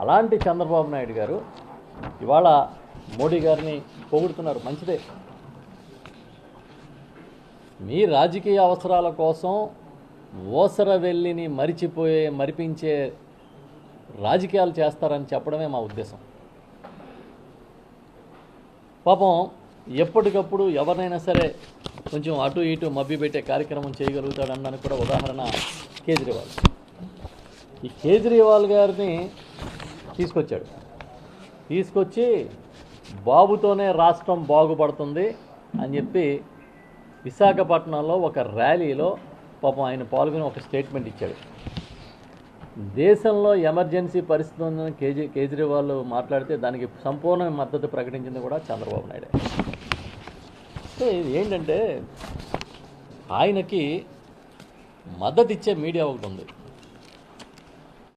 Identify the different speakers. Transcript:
Speaker 1: అలాంటి చంద్రబాబు నాయుడు గారు ఇవాళ మోడీ గారిని పొగుడుతున్నారు. మంచిదే. మీ రాజకీయ అవసరాల కోసం ఓసర వెళ్ళిని మరిచిపోయే మరిపించే రాజకీయాలు చేస్తారని చెప్పడమే మా ఉద్దేశం. పాపం ఎప్పటికప్పుడు ఎవరినైనా సరే కొంచెం అటు ఇటు మబ్బి పెట్టే కార్యక్రమం చేయగలుగుతాడన్నాను కూడా ఉదాహరణ కేజ్రీవాల్. ఈ కేజ్రీవాల్ గారిని తీసుకొచ్చాడు. తీసుకొచ్చి బాబుతోనే రాష్ట్రం బాగుపడుతుంది అని చెప్పి విశాఖపట్నంలో ఒక ర్యాలీలో పాపం ఆయన పాల్గొని ఒక స్టేట్మెంట్ ఇచ్చాడు. దేశంలో ఎమర్జెన్సీ పరిస్థితి ఉందని కేజీ కేజ్రీవాల్ మాట్లాడితే దానికి సంపూర్ణ మద్దతు ప్రకటించింది కూడా చంద్రబాబు నాయుడే. సో ఇది ఏంటంటే ఆయనకి మద్దతు ఇచ్చే మీడియా ఒకటి ఉంది.